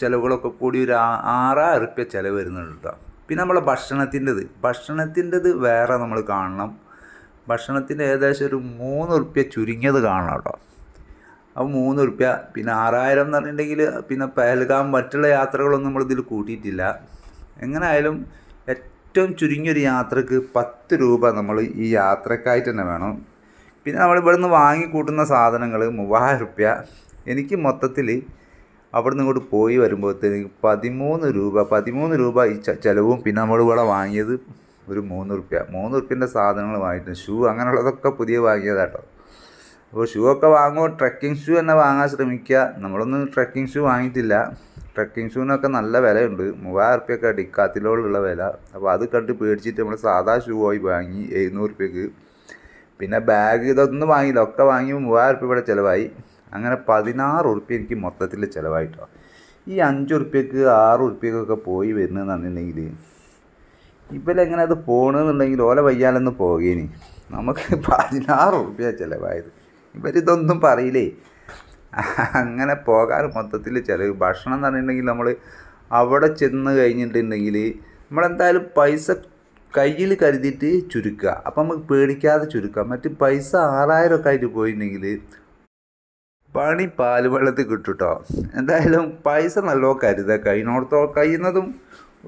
ചിലവുകളൊക്കെ കൂടി ഒരു ആറായിരം റുപ്യ ചിലവ് വരുന്നുണ്ട് കേട്ടോ. പിന്നെ നമ്മളെ ഭക്ഷണത്തിന്റെത്. ഭക്ഷണത്തിന്റെത് വേറെ നമ്മൾ കാണണം. ഭക്ഷണത്തിന്റെ ഏകദേശം ഒരു മൂന്ന് റുപ്യ ചുരുങ്ങിയത് കാണണം കേട്ടോ. അപ്പോൾ മൂന്ന് റുപ്യ പിന്നെ ആറായിരം എന്ന് പറഞ്ഞിട്ടുണ്ടെങ്കിൽ പിന്നെ പഹൽഗാം മറ്റുള്ള യാത്രകളൊന്നും നമ്മളിതിൽ കൂട്ടിയിട്ടില്ല. എങ്ങനെ ആയാലും ഏറ്റവും ചുരുങ്ങിയൊരു യാത്രയ്ക്ക് പത്ത് രൂപ നമ്മൾ ഈ യാത്രക്കായിട്ട് തന്നെ വേണം. പിന്നെ നമ്മൾ ഇവിടുന്ന് വാങ്ങിക്കൂട്ടുന്ന സാധനങ്ങൾ മൂവായിരം റുപ്യ. എനിക്ക് മൊത്തത്തിൽ അവിടെ നിന്ന് ഇങ്ങോട്ട് പോയി വരുമ്പോഴത്തേക്ക് പതിമൂന്ന് രൂപ പതിമൂന്ന് രൂപ ഈ ചിലവും പിന്നെ നമ്മൾ ഇവിടെ വാങ്ങിയത് ഒരു മൂന്ന് റുപ്യ. മൂന്ന് റുപ്യന്റെ സാധനങ്ങൾ വാങ്ങിയിട്ടുണ്ട് ഷൂ അങ്ങനെയുള്ളതൊക്കെ പുതിയ വാങ്ങിയതാട്ടോ. അപ്പോൾ ഷൂ ഒക്കെ വാങ്ങുമ്പോൾ ട്രക്കിംഗ് ഷൂ തന്നെ വാങ്ങാൻ ശ്രമിക്കുക. നമ്മളൊന്നും ട്രക്കിംഗ് ഷൂ വാങ്ങിയിട്ടില്ല. ട്രക്കിംഗ് ഷൂവിനൊക്കെ നല്ല വിലയുണ്ട്. മൂവായിരം റുപ്യൊക്കെ ഡിക്കാത്തിലോളുള്ള വില. അപ്പോൾ അത് കണ്ട് പേടിച്ചിട്ട് നമ്മൾ സാധാ ഷൂ ആയി വാങ്ങി എഴുന്നൂറ് റുപ്യക്ക് പിന്നെ ബാഗ് ഇതൊന്നും വാങ്ങിയില്ല. ഒക്കെ വാങ്ങി മൂവായിരം റുപ്യ ഇവിടെ ചിലവായി. അങ്ങനെ പതിനാറ് ഉറുപ്പ്യ എനിക്ക് മൊത്തത്തിൽ ചിലവായിട്ടോ. ഈ അഞ്ച് ഉറുപ്പ്യക്ക് ആറ് ഉറുപ്പ്യക്കൊക്കെ പോയി വരുന്നതെന്നുണ്ടെങ്കിൽ ഇവരെങ്ങനെ അത് പോകണമെന്നുണ്ടെങ്കിൽ ഓല വയ്യാലൊന്ന് പോകേനി. നമുക്ക് പതിനാറ് ഉറുപ്പ്യ ചിലവായത്. ഇവരിതൊന്നും പറയില്ലേ? അങ്ങനെ പോകാറ് മൊത്തത്തിൽ ചില ഭക്ഷണം എന്ന് പറഞ്ഞിട്ടുണ്ടെങ്കിൽ നമ്മൾ അവിടെ ചെന്ന് കഴിഞ്ഞിട്ടുണ്ടെങ്കിൽ നമ്മളെന്തായാലും പൈസ കയ്യിൽ കരുതിയിട്ട് ചുരുക്കുക. അപ്പം നമുക്ക് പേടിക്കാതെ ചുരുക്കുക. മറ്റ് പൈസ ആറായിരം ഒക്കെ ആയിട്ട് പോയിട്ടുണ്ടെങ്കിൽ പണി പാലുവെള്ളത്തിൽ കിട്ടുട്ടോ. കേട്ടോ എന്തായാലും പൈസ നല്ലോ കരുതുക. കഴിയുന്നിടത്തോ കഴിയുന്നതും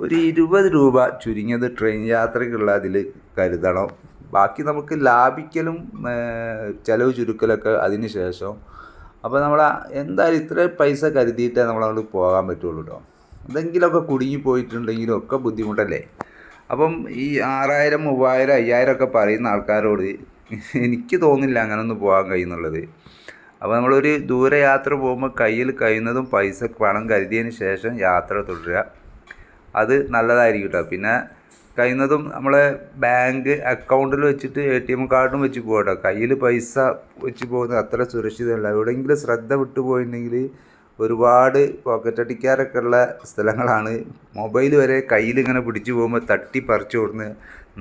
ഒരു ഇരുപത് രൂപ ചുരുങ്ങിയത് ട്രെയിൻ യാത്രയ്ക്കുള്ള അതിൽ കരുതണം. ബാക്കി നമുക്ക് ലാഭിക്കലും ചിലവ് ചുരുക്കലൊക്കെ അതിന് ശേഷം. അപ്പോൾ നമ്മൾ എന്തായാലും ഇത്ര പൈസ കരുതിയിട്ടേ നമ്മളങ്ങോട്ട് പോകാൻ പറ്റുള്ളൂ കേട്ടോ എന്തെങ്കിലുമൊക്കെ കുടുങ്ങി പോയിട്ടുണ്ടെങ്കിലും ഒക്കെ ബുദ്ധിമുട്ടല്ലേ? അപ്പം ഈ ആറായിരം മൂവായിരം അയ്യായിരം ഒക്കെ പറയുന്ന ആൾക്കാരോട് എനിക്ക് തോന്നില്ല അങ്ങനൊന്നും പോകാൻ കഴിയുന്നുള്ളത്. അപ്പോൾ നമ്മളൊരു ദൂരയാത്ര പോകുമ്പോൾ കയ്യിൽ കഴിയുന്നതും പൈസ പണം കരുതിയതിന് ശേഷം യാത്ര തുടരുക. അത് നല്ലതായിരിക്കും കേട്ടോ പിന്നെ കഴിയുന്നതും നമ്മളെ ബാങ്ക് അക്കൗണ്ടിൽ വെച്ചിട്ട് എ ടി എം കാർഡും വെച്ച് പോകട്ടോ കയ്യിൽ പൈസ വെച്ച് പോകുന്നത് അത്ര സുരക്ഷിതമല്ല. എവിടെയെങ്കിലും ശ്രദ്ധ വിട്ടു പോയിട്ടുണ്ടെങ്കിൽ ഒരുപാട് പോക്കറ്റ് അടിക്കാരൊക്കെ ഉള്ള സ്ഥലങ്ങളാണ്. മൊബൈൽ വരെ കയ്യിൽ ഇങ്ങനെ പിടിച്ചു പോകുമ്പോൾ തട്ടി പറിച്ചു കൊടുക്കുന്ന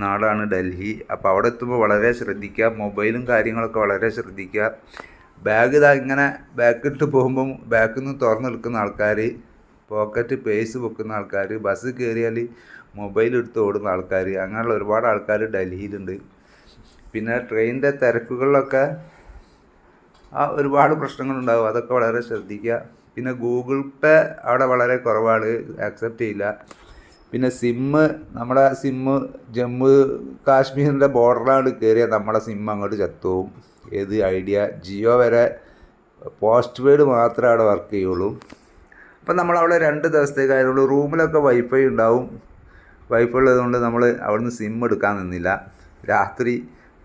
നാടാണ് ഡൽഹി. അപ്പോൾ അവിടെ എത്തുമ്പോൾ വളരെ ശ്രദ്ധിക്കുക. മൊബൈലും കാര്യങ്ങളൊക്കെ വളരെ ശ്രദ്ധിക്കുക. ബാഗ് ഇതാ ഇങ്ങനെ ബാക്കിട്ട് പോകുമ്പം ബാക്കിൽ നിന്ന് തുറന്ന് നിൽക്കുന്ന ആൾക്കാർ പോക്കറ്റ് പേഴ്സ് വെക്കുന്ന ആൾക്കാർ ബസ് കയറിയാൽ മൊബൈൽ എടുത്ത് ഓടുന്ന ആൾക്കാർ അങ്ങനെയുള്ള ഒരുപാട് ആൾക്കാർ ഡൽഹിയിലുണ്ട്. പിന്നെ ട്രെയിനിന്റെ തിരക്കുകളിലൊക്കെ ആ ഒരുപാട് പ്രശ്നങ്ങളുണ്ടാകും അതൊക്കെ വളരെ ശ്രദ്ധിക്കുക. പിന്നെ ഗൂഗിൾ പേ അവിടെ വളരെ കുറവാണ് ആക്സെപ്റ്റ് ചെയ്യില്ല. പിന്നെ സിമ്മ് നമ്മുടെ സിമ്മ് ജമ്മു കാശ്മീരിന്റെ ബോർഡറിലാണ് കയറിയാൽ നമ്മുടെ സിമ്മ് അങ്ങോട്ട് ചത്തുപോകും ഏത് ഐഡിയ? ജിയോ വരെ പോസ്റ്റ് പെയ്ഡ് മാത്രമേ അവിടെ വർക്ക് ചെയ്യുള്ളൂ. അപ്പം നമ്മൾ അവിടെ രണ്ട് ദിവസത്തേക്ക് അതിനുള്ള റൂമിലൊക്കെ വൈഫൈ ഉണ്ടാവും. വൈഫൈ ഉള്ളതുകൊണ്ട് നമ്മൾ അവിടുന്ന് സിം എടുക്കാൻ നിന്നില്ല. രാത്രി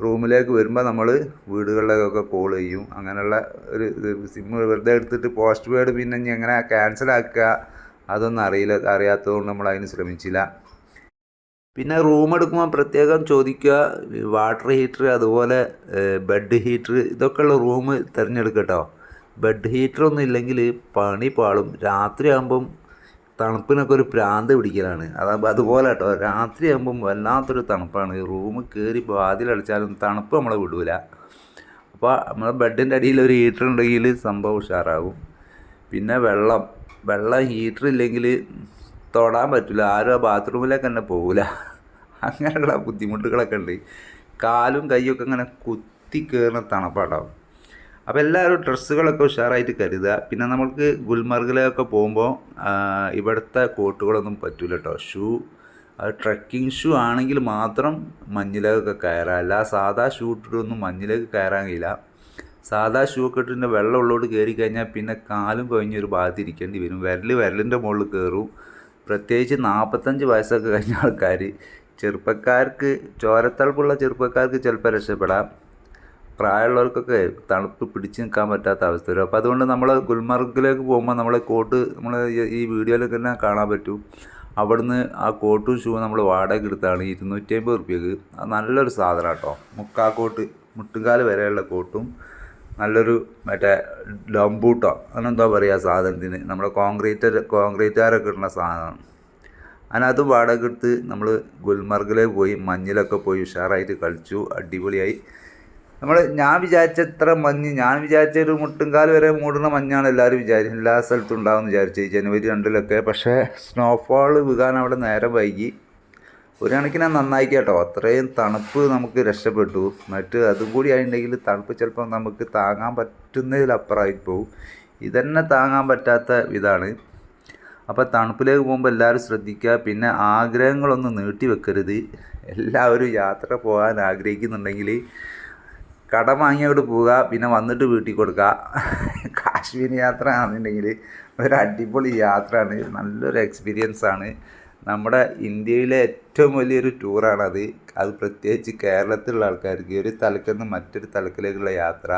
റൂമിലേക്ക് വരുമ്പോൾ നമ്മൾ വീടുകളിലേക്കൊക്കെ കോൾ ചെയ്യും. അങ്ങനെയുള്ള ഒരു സിം വെറുതെ എടുത്തിട്ട് പോസ്റ്റ് പെയ്ഡ് പിന്നെ ഇനി എങ്ങനെ ക്യാൻസൽ ആക്കുക അതൊന്നും അറിയില്ല അറിയാത്തതുകൊണ്ട് നമ്മൾ അതിന് ശ്രമിച്ചില്ല. പിന്നെ റൂം എടുക്കുമ്പോൾ പ്രത്യേകം ചോദിക്കുക. വാട്ടർ ഹീറ്റർ അതുപോലെ ബെഡ് ഹീറ്റർ ഇതൊക്കെയുള്ള റൂം തിരഞ്ഞെടുക്കട്ടോ കേട്ടോ. ബെഡ് ഹീറ്ററൊന്നും ഇല്ലെങ്കിൽ പണി പാളും. രാത്രിയാകുമ്പം തണുപ്പിനൊക്കെ ഒരു പ്രാന്ത് പിടിക്കലാണ്. അതാകുമ്പോൾ അതുപോലെ കേട്ടോ രാത്രിയാകുമ്പം വല്ലാത്തൊരു തണുപ്പാണ്. റൂം കയറി വാതിലടിച്ചാലും തണുപ്പ് നമ്മളെ വിടൂല. അപ്പോൾ നമ്മളെ ബെഡിന്റെ അടിയിൽ ഒരു ഹീറ്റർ ഉണ്ടെങ്കിൽ സംഭവം ഉഷാറാകും. പിന്നെ വെള്ളം വെള്ളം ഹീറ്റർ ഇല്ലെങ്കിൽ തൊടാൻ പറ്റില്ല ആരും ആ ബാത്റൂമിലേക്ക് തന്നെ പോകില്ല അങ്ങനെയുള്ള ബുദ്ധിമുട്ടുകളൊക്കെ ഉണ്ട്. കാലും കൈയൊക്കെ ഇങ്ങനെ കുത്തി കയറുന്ന തണുപ്പാണ്ടാവും അപ്പോൾ എല്ലാവരും ഡ്രസ്സുകളൊക്കെ ഉഷാറായിട്ട് കരുതുക. പിന്നെ നമ്മൾക്ക് ഗുൽമർഗിലൊക്കെ പോകുമ്പോൾ ഇവിടുത്തെ കോട്ടുകളൊന്നും പറ്റില്ല കേട്ടോ ഷൂ ട്രക്കിംഗ് ഷൂ ആണെങ്കിൽ മാത്രം മഞ്ഞിലേക്കൊക്കെ കയറാം. അല്ല സാധാ ഷൂ ഇട്ടിട്ടൊന്നും മഞ്ഞിലേക്ക് കയറാൻ കഴിയില്ല. സാധാ ഷൂ ഒക്കെ ഇട്ടിട്ട് വെള്ളം ഉള്ളോട്ട് കയറി കഴിഞ്ഞാൽ പിന്നെ കാലും കൊഴിഞ്ഞൊരു ഭാഗത്ത് ഇരിക്കേണ്ടി വരും. വിരൽ വിരലിന്റെ മുകളിൽ കയറും പ്രത്യേകിച്ച് നാൽപ്പത്തഞ്ച് വയസ്സൊക്കെ കഴിഞ്ഞ ആൾക്കാർ ചെറുപ്പക്കാർക്ക് ചോരത്തളപ്പുള്ള ചെറുപ്പക്കാർക്ക് ചിലപ്പോൾ രക്ഷപ്പെടാം. പ്രായമുള്ളവർക്കൊക്കെ തണുപ്പ് പിടിച്ച് നിൽക്കാൻ പറ്റാത്ത അവസ്ഥ വരും. അപ്പോൾ അതുകൊണ്ട് നമ്മൾ ഗുൽമർഗിലേക്ക് പോകുമ്പോൾ നമ്മളെ കോട്ട് നമ്മൾ ഈ വീഡിയോയിലൊക്കെ തന്നെ കാണാൻ പറ്റും. അവിടുന്ന് ആ കോട്ടും ഷൂവും നമ്മൾ വാടക എടുത്താണ് ഇരുന്നൂറ്റി അമ്പത് റുപ്യക്ക് നല്ലൊരു സാധനം കേട്ടോ. മുക്കാ കോട്ട് മുട്ടുകാൽ വരെയുള്ള കോട്ടും നല്ലൊരു മറ്റേ ഡംബൂട്ടോ. അങ്ങനെന്തോ പറയുക സാധനത്തിന്. നമ്മുടെ കോൺക്രീറ്റ് കോൺക്രീറ്റുകാരൊക്കെ ഇടുന്ന സാധനമാണ് അതിനകത്ത് വാടക എടുത്ത് നമ്മൾ ഗുൽമർഗിലേക്ക് പോയി മഞ്ഞിലൊക്കെ പോയി ഉഷാറായിട്ട് കളിച്ചു. അടിപൊളിയായി. നമ്മൾ ഞാൻ വിചാരിച്ച ഇത്ര മഞ്ഞ് ഞാൻ വിചാരിച്ച ഒരു മുട്ടുംകാൽ വരെ മൂടുന്ന മഞ്ഞാണ് എല്ലാവരും വിചാരിച്ചു എല്ലാ സ്ഥലത്തും ഉണ്ടാകുമെന്ന് വിചാരിച്ചു. ജനുവരി രണ്ടിലൊക്കെ പക്ഷേ സ്നോഫാൾ വീകാൻ അവിടെ നേരം വൈകി. ഒരു കണക്കിന് നന്നായി കേട്ടോ. അത്രയും തണുപ്പ് നമുക്ക് രക്ഷപ്പെട്ടു. മറ്റ് അതും കൂടി ആയിട്ടുണ്ടെങ്കിൽ തണുപ്പ് ചിലപ്പോൾ നമുക്ക് താങ്ങാൻ പറ്റുന്നതിലപ്പുറമായി പോകും ഇതന്നെ താങ്ങാൻ പറ്റാത്ത ഇതാണ്. അപ്പോൾ തണുപ്പിലേക്ക് പോകുമ്പോൾ എല്ലാവരും ശ്രദ്ധിക്കുക. പിന്നെ ആഗ്രഹങ്ങളൊന്നും നീട്ടി വെക്കരുത്. എല്ലാവരും യാത്ര പോകാൻ ആഗ്രഹിക്കുന്നുണ്ടെങ്കിൽ കടം വാങ്ങിയോട് പോവുക പിന്നെ വന്നിട്ട് വീട്ടിൽ കൊടുക്കുക. കാശ്മീർ യാത്ര ആണെന്നുണ്ടെങ്കിൽ ഒരു അടിപൊളി യാത്രയാണ്. നല്ലൊരു എക്സ്പീരിയൻസ് ആണ്. നമ്മുടെ ഇന്ത്യയിലെ ഏറ്റവും വലിയൊരു ടൂറാണത് അത് പ്രത്യേകിച്ച് കേരളത്തിലുള്ള ആൾക്കാർക്ക് ഒരു തലക്കിൽ നിന്ന് മറ്റൊരു തലക്കിലേക്കുള്ള യാത്ര.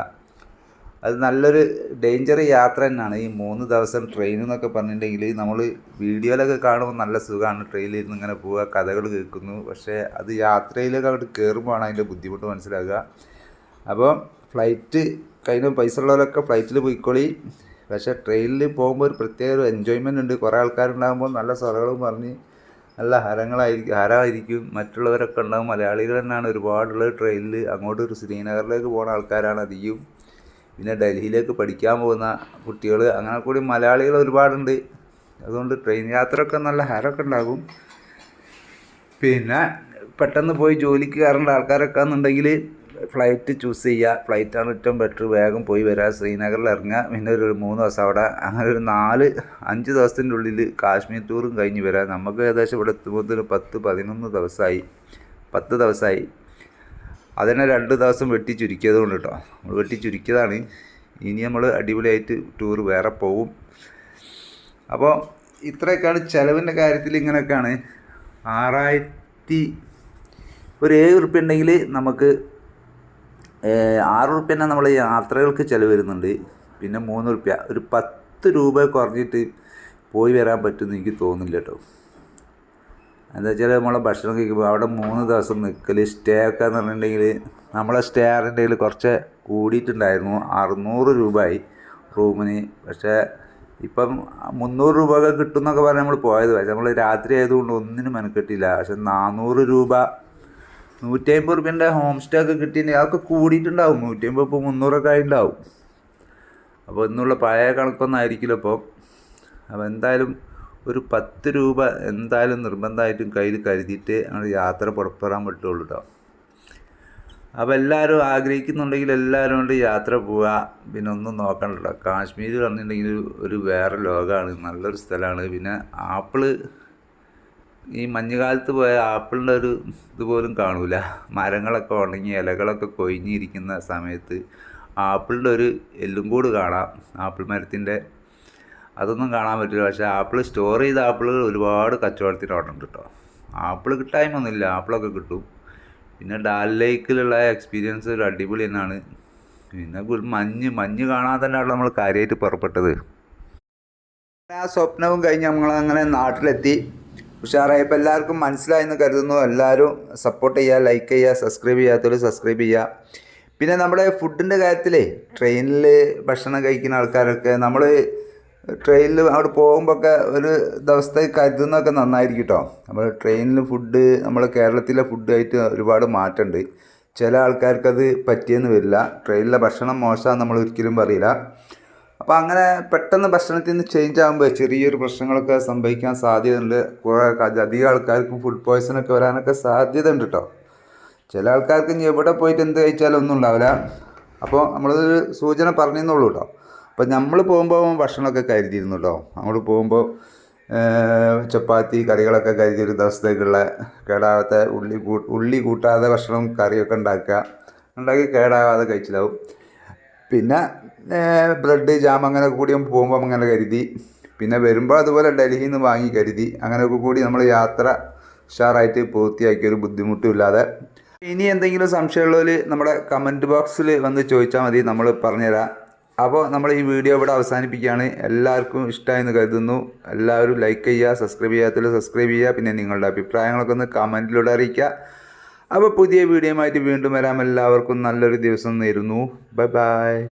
അത് നല്ലൊരു ഡേഞ്ചർ യാത്ര തന്നെയാണ്. ഈ മൂന്ന് ദിവസം ട്രെയിൻ എന്നൊക്കെ പറഞ്ഞിട്ടുണ്ടെങ്കിൽ നമ്മൾ വീഡിയോയിലൊക്കെ കാണുമ്പോൾ നല്ല സുഖമാണ് ട്രെയിനിൽ ഇരുന്ന് ഇങ്ങനെ പോവുക കഥകൾ കേൾക്കുന്നു. പക്ഷേ അത് യാത്രയിലൊക്കെ അവിടെ കയറുമ്പോഴാണ് അതിന്റെ ബുദ്ധിമുട്ട് മനസ്സിലാക്കുക അപ്പോൾ ഫ്ലൈറ്റ് കയ്യിൽ പൈസ ഉള്ളവരൊക്കെ ഫ്ലൈറ്റിൽ പോയിക്കോളി. പക്ഷേ ട്രെയിനിൽ പോകുമ്പോൾ ഒരു പ്രത്യേക ഒരു എൻജോയ്മെന്റ് ഉണ്ട്. കുറേ ആൾക്കാരുണ്ടാകുമ്പോൾ നല്ല സ്വറകളും പറഞ്ഞ് നല്ല ഹരങ്ങളായിരിക്കും ഹരമായിരിക്കും. മറ്റുള്ളവരൊക്കെ ഉണ്ടാകും മലയാളികൾ തന്നെയാണ് ഒരുപാടുള്ളത് ട്രെയിനിൽ അങ്ങോട്ട് ഒരു ശ്രീനഗറിലേക്ക് പോകുന്ന ആൾക്കാരാണ് അധികം. പിന്നെ ഡൽഹിയിലേക്ക് പഠിക്കാൻ പോകുന്ന കുട്ടികൾ അങ്ങനെ കൂടി മലയാളികൾ ഒരുപാടുണ്ട്. അതുകൊണ്ട് ട്രെയിൻ യാത്രയൊക്കെ നല്ല ഹരമൊക്കെ ഉണ്ടാകും. പിന്നെ പെട്ടെന്ന് പോയി ജോലിക്ക് കയറേണ്ട ആൾക്കാരൊക്കെ എന്നുണ്ടെങ്കിൽ ഫ്ലൈറ്റ് ചൂസ് ചെയ്യുക ഫ്ലൈറ്റാണ് ഏറ്റവും ബെറ്റർ വേഗം പോയി വരിക ശ്രീനഗറിൽ ഇറങ്ങുക പിന്നെ ഒരു മൂന്ന് ദിവസം അവിടെ. അങ്ങനെ ഒരു നാല് അഞ്ച് ദിവസത്തിന്റെ ഉള്ളിൽ കാശ്മീർ ടൂറും കഴിഞ്ഞ് വരാം. നമുക്ക് ഏകദേശം ഇവിടെ എത്തുമ്പോൾ പത്ത് പതിനൊന്ന് ദിവസമായി പത്ത് ദിവസമായി അതിനെ രണ്ട് ദിവസം വെട്ടി ചുരുക്കിയത് കൊണ്ട് കേട്ടോ നമ്മൾ വെട്ടി ചുരുക്കിയതാണ് ഇനി നമ്മൾ അടിപൊളിയായിട്ട് ടൂർ വേറെ പോവും. അപ്പോൾ ഇത്രയൊക്കെയാണ് ചിലവിന്റെ കാര്യത്തിൽ ഇങ്ങനെയൊക്കെയാണ്. ആറായിരത്തി ഒരു ഏഴ് ഉറുപ്പ്യ ഉണ്ടെങ്കിൽ നമുക്ക് ആറ് ഉറുപ്പ്യ തന്നെ നമ്മൾ യാത്രകൾക്ക് ചിലവ് വരുന്നുണ്ട്. പിന്നെ മൂന്ന് ഉറുപ്പ്യ. ഒരു പത്ത് രൂപ കുറഞ്ഞിട്ട് പോയി വരാൻ പറ്റുമെന്ന് എനിക്ക് തോന്നുന്നില്ല കേട്ടോ. എന്താ വെച്ചാൽ നമ്മളെ ഭക്ഷണം കഴിക്കുമ്പോൾ അവിടെ മൂന്ന് ദിവസം നിൽക്കൽ സ്റ്റേ ഒക്കെ എന്ന് പറഞ്ഞിട്ടുണ്ടെങ്കിൽ നമ്മളെ സ്റ്റേ ആറിന്റെയിൽ കുറച്ച് കൂടിയിട്ടുണ്ടായിരുന്നു. അറുന്നൂറ് രൂപയായി റൂമിന്. പക്ഷേ ഇപ്പം മുന്നൂറ് രൂപ ഒക്കെ കിട്ടും എന്നൊക്കെ പറഞ്ഞ് നമ്മൾ പോയത്. പക്ഷേ നമ്മൾ രാത്രി ആയതുകൊണ്ട് ഒന്നിനും മെനക്കെട്ടില്ല. പക്ഷെ നാനൂറ് രൂപ നൂറ്റി അമ്പത് റുപ്യന്റെ ഹോം സ്റ്റേ ഒക്കെ കിട്ടിയിട്ടുണ്ടെങ്കിൽ അതൊക്കെ കൂടിയിട്ടുണ്ടാവും. നൂറ്റി അമ്പത് ഇപ്പോൾ മുന്നൂറൊക്കെ ആയിട്ടുണ്ടാവും. അപ്പോൾ ഇന്നുള്ള പഴയ കണക്കൊന്നും ആയിരിക്കില്ല ഇപ്പോൾ. അപ്പോൾ എന്തായാലും ഒരു പത്ത് രൂപ എന്തായാലും നിർബന്ധമായിട്ടും കയ്യിൽ കരുതിയിട്ട് ഞങ്ങൾ യാത്ര പുറപ്പെടാൻ പറ്റുള്ളൂ കേട്ടോ. അപ്പോൾ എല്ലാവരും ആഗ്രഹിക്കുന്നുണ്ടെങ്കിൽ എല്ലാവരും കൊണ്ട് യാത്ര പോവുക. പിന്നെ ഒന്നും നോക്കണ്ടല്ലോ കാശ്മീർ പറഞ്ഞിട്ടുണ്ടെങ്കിൽ ഒരു വേറെ ലോകമാണ്. നല്ലൊരു സ്ഥലമാണ്. പിന്നെ ആപ്പിൾ ഈ മഞ്ഞുകാലത്ത് പോയ ആപ്പിളിന്റെ ഒരു ഇതുപോലും കാണൂല. മരങ്ങളൊക്കെ ഉണങ്ങി ഇലകളൊക്കെ കൊഴിഞ്ഞിരിക്കുന്ന സമയത്ത് ആപ്പിളിന്റെ ഒരു എല്ലും കൂട് കാണാം. ആപ്പിൾ മരത്തിന്റെ അതൊന്നും കാണാൻ പറ്റില്ല. പക്ഷേ ആപ്പിൾ സ്റ്റോർ ചെയ്ത ആപ്പിളുകൾ ഒരുപാട് കച്ചവടത്തിന് ഉണ്ട് കേട്ടോ. ആപ്പിൾ കിട്ടായ്മൊന്നുമില്ല ആപ്പിളൊക്കെ കിട്ടും. പിന്നെ ഡാൽ ലേക്കിലുള്ള എക്സ്പീരിയൻസ് ഒരു അടിപൊളി തന്നെയാണ്. പിന്നെ മഞ്ഞ് മഞ്ഞ് കാണാതെ തന്നെയാണ് നമ്മൾ കാര്യമായിട്ട് പുറപ്പെട്ടത്. ആ സ്വപ്നവും കഴിഞ്ഞ് നമ്മൾ അങ്ങനെ ഉഷാറായപ്പോൾ എല്ലാവർക്കും മനസ്സിലായെന്ന് കരുതുന്നു. എല്ലാവരും സപ്പോർട്ട് ചെയ്യുക ലൈക്ക് ചെയ്യുക സബ്സ്ക്രൈബ് ചെയ്യാത്തവർ സബ്സ്ക്രൈബ് ചെയ്യുക. പിന്നെ നമ്മുടെ ഫുഡിന്റെ കാര്യത്തിലേ ട്രെയിനിൽ ഭക്ഷണം കഴിക്കുന്ന ആൾക്കാരൊക്കെ നമ്മൾ ട്രെയിനിൽ അവിടെ പോകുമ്പോഴൊക്കെ ഒരു ദിവസത്തെ കരുതുന്നതൊക്കെ നന്നായിരിക്കും കേട്ടോ നമ്മൾ ട്രെയിനിൽ ഫുഡ് നമ്മൾ കേരളത്തിലെ ഫുഡായിട്ട് ഒരുപാട് മാറ്റമുണ്ട് ചില ആൾക്കാർക്കത് പറ്റിയെന്ന് വരില്ല. ട്രെയിനിലെ ഭക്ഷണം മോശമാണെന്ന് നമ്മൾ ഒരിക്കലും പറയില്ല. അപ്പോൾ അങ്ങനെ പെട്ടെന്ന് ഭക്ഷണത്തിൽ നിന്ന് ചേഞ്ച് ആകുമ്പോൾ ചെറിയൊരു പ്രശ്നങ്ങളൊക്കെ സംഭവിക്കാൻ സാധ്യതയുണ്ട്. കുറേ അധികം ആൾക്കാർക്ക് ഫുഡ് പോയ്സൺ ഒക്കെ വരാനൊക്കെ സാധ്യത ഉണ്ട് കേട്ടോ ചില ആൾക്കാർക്ക് ഇനി എവിടെ പോയിട്ട് എന്ത് കഴിച്ചാലും ഒന്നും ഉണ്ടാവില്ല. അപ്പോൾ നമ്മളൊരു സൂചന പറഞ്ഞെന്നുള്ളൂ കേട്ടോ അപ്പോൾ നമ്മൾ പോകുമ്പോൾ ഭക്ഷണമൊക്കെ കരുതിയിരുന്നു കേട്ടോ അങ്ങോട്ട് പോകുമ്പോൾ ചപ്പാത്തി കറികളൊക്കെ കരുതി ഒരു ദിവസത്തേക്കുള്ള കേടാവാത്ത ഉള്ളി ഉള്ളി കൂട്ടാതെ ഭക്ഷണം കറിയൊക്കെ ഉണ്ടാക്കുക. ഉണ്ടാക്കി കേടാവാതെ കഴിച്ചിലാവും. പിന്നെ ബ്രെഡ് ജാം അങ്ങനെ കൂടി പോകുമ്പോൾ അങ്ങനെ കരുതി. പിന്നെ വരുമ്പോൾ അതുപോലെ ഡൽഹിയിൽ നിന്ന് വാങ്ങി കരുതി. അങ്ങനെയൊക്കെ കൂടി നമ്മൾ യാത്ര ഉഷാറായിട്ട് പൂർത്തിയാക്കിയ ഒരു ബുദ്ധിമുട്ടും ഇല്ലാതെ. ഇനി എന്തെങ്കിലും സംശയമുള്ളവർ നമ്മുടെ കമന്റ് ബോക്സിൽ വന്ന് ചോദിച്ചാൽ മതി നമ്മൾ പറഞ്ഞുതരാം. അപ്പോൾ നമ്മൾ ഈ വീഡിയോ ഇവിടെ അവസാനിപ്പിക്കുകയാണ്. എല്ലാവർക്കും ഇഷ്ടമായെന്ന് കരുതുന്നു. എല്ലാവരും ലൈക്ക് ചെയ്യുക സബ്സ്ക്രൈബ് ചെയ്യാത്തതിൽ സബ്സ്ക്രൈബ് ചെയ്യുക പിന്നെ നിങ്ങളുടെ അഭിപ്രായങ്ങളൊക്കെ ഒന്ന് കമന്റിലൂടെ അറിയിക്കുക. അപ്പോൾ പുതിയ വീഡിയോയുമായിട്ട് വീണ്ടും വരാം. എല്ലാവർക്കും നല്ലൊരു ദിവസം നേരുന്നു. Bye bye